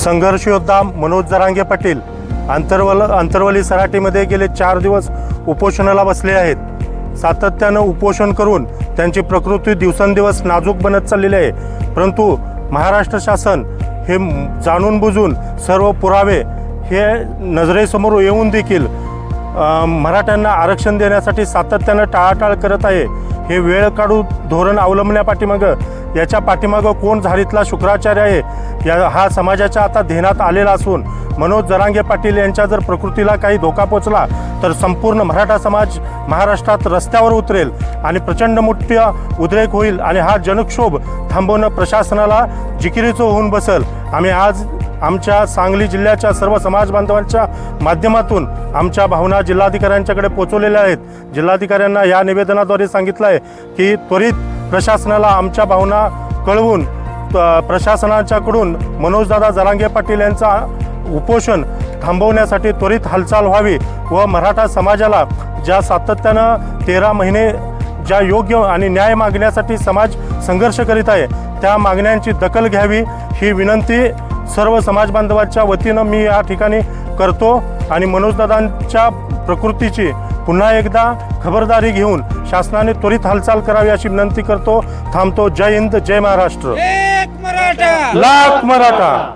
संघर्ष योद्धा मनोज जरांगे पाटील आंतरवल आंतरवली सराटीमध्ये गेले चार दिवस उपोषणाला बसले आहेत. सातत्यानं उपोषण करून त्यांची प्रकृती दिवसेंदिवस नाजूक बनत चाललेली आहे. परंतु महाराष्ट्र शासन हे जाणून बुजून सर्व पुरावे हे नजरेसमोर येऊन देखील मराठ्यांना आरक्षण देण्यासाठी सातत्यानं टाळाटाळ करत आहे. हे वेळ काढू धोरण अवलंबण्यापाठीमागं याच्या पाठीमागं कोण झारीतला शुक्राचार्य आहे? या हा समाजाच्या आता ध्येनात आलेला असून मनोज जरांगे पाटील यांच्या जर प्रकृतीला काही धोका पोचला तर संपूर्ण मराठा समाज महाराष्ट्रात रस्त्यावर उतरेल आणि प्रचंड मोठ्या उद्रेक होईल आणि हा जनक्षोभ थांबवणं प्रशासनाला जिकिरीचं होऊन बसल. आम्ही आज आमच्या सांगली जिल्ह्याच्या सर्व समाज बांधवांच्या माध्यमातून आमच्या भावना जिल्हाधिकाऱ्यांच्याकडे पोचवलेल्या आहेत. जिल्हाधिकाऱ्यांना या निवेदनाद्वारे सांगितलं आहे की त्वरित प्रशासनाला आमच्या भावना कळवून त- प्रशासनाच्याकडून मनोजदादा जरांगे पाटील यांचा उपोषण थांबवण्यासाठी त्वरित हालचाल व्हावी व मराठा समाजाला ज्या सातत्यानं तेरा महिने ज्या योग्य आणि न्याय मागण्यासाठी समाज संघर्ष करीत आहे त्या मागण्यांची दखल घ्यावी ही विनंती सर्व समाजबांधवाच्या वतीनं मी या ठिकाणी करतो. आणि मनोजदादांच्या प्रकृतीची पुन्हा एकदा खबरदारी घेऊन शासनाने त्वरित हालचाल करावी अशी विनंती करतो. थांबतो. जय हिंद जय महाराष्ट्र. एक मराठा. लाख मराठा.